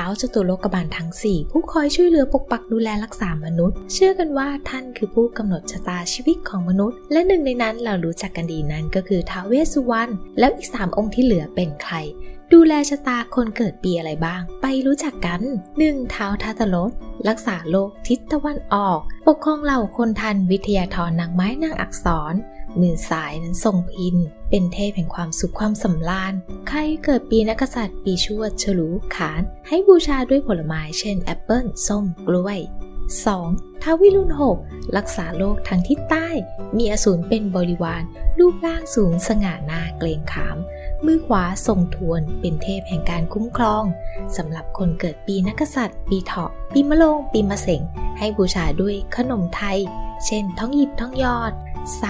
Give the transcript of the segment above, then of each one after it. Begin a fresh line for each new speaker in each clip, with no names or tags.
ท้าวจตุโลกบาลทั้ง4ผู้คอยช่วยเหลือปกปักดูแลรักษามนุษย์ เชื่อกันว่าท่านคือผู้กำหนดชะตาชีวิตของมนุษย์ และหนึ่งในนั้นเรารู้จักกันดีนั้นก็คือท้าวเวสสุวรรณแล้วอีก3องค์ที่เหลือเป็นใคร ดูแลชะตาคนเกิดปีอะไรบ้าง ไปรู้จักกัน 1. ท้าทัตรสรักษาโลกทิศตะวันออก ปกครองเหล่าคนทันวิทยาธรนางไม้นางอักษร มือสายนั้นทรงพิน เป็นเทพแห่งความสุขความสำราญ ใครเกิดปีนักษัตริย์ปีชวดฉลูขาน ให้บูชาด้วยผลไม้เช่นแอปเปิลส้มกล้วย 2. ท้าววิรุณหกรักษาโลกทางทิศใต้ มีอสูรเป็นบริวาร รูปร่างสูงสง่าหน้าเกรงขาม มือขวาทรงทวนเป็นเทพแห่งการคุ้มครองสำหรับคนเกิดปีนักษัตริย์ ปีเถาะ ปีมะโรงปีมะเสงให้บูชาด้วยขนมไทย เช่นท้องหยิบท้องยอด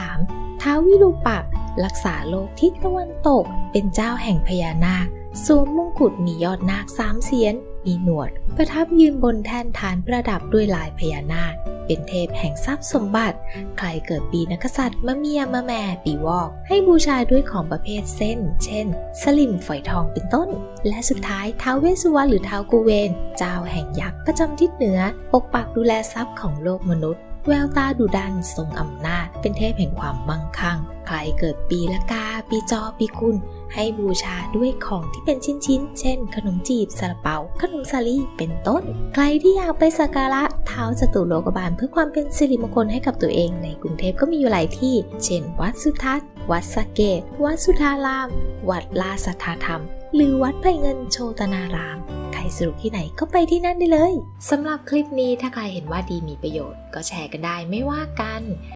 3. ท้าววิรูปักษ์รักษาโลกทิศตะวันตก เป็นเจ้าแห่งพญานาคสวมมงกุฎมียอดนาคสามเสียน มีหนวด ประทับยืนบนแท่นฐานประดับด้วยลายพญานาค เป็นเทพแห่งทรัพย์สมบัติ ใครเกิดปีนักษัตริย์มะเมียมะแม่ปีวอก ให้บูชาด้วยของประเภทเส้น เช่น สลิมฝอยทองเป็นต้น และสุดท้ายท้าวเวสสุวรรณหรือท้าวกุเวน เจ้าแห่งยักษ์ประจำทิศเหนือ ปกปักดูแลทรัพย์ของโลกมนุษย์แววตาดุดันทรงอำนาจ เป็นเทพแห่งความมั่งคั่ง ใครเกิดปีละกา ปีจอ ปีกุล ให้บูชาด้วยของที่เป็นชิ้นๆ เช่น ขนมจีบซาลาเปา ขนมสาลี่เป็นต้น ใครที่อยากไปสักการะเท้าจตุโลกบาลเพื่อความเป็นสิริมงคลให้กับตัวเอง ในกรุงเทพก็มีอยู่หลายที่ เช่น วัดสุทัศน์ วัดสะเกต วัดสุทาราม วัดลาสัทธาธรรม หรือวัดไผ่เงินโชตนารามใครสะดวกที่ไหนก็ไปที่นั่นได้เลย สำหรับคลิปนี้ถ้าใครเห็นว่าดีมีประโยชน์ ก็แชร์กันได้ไม่ว่ากัน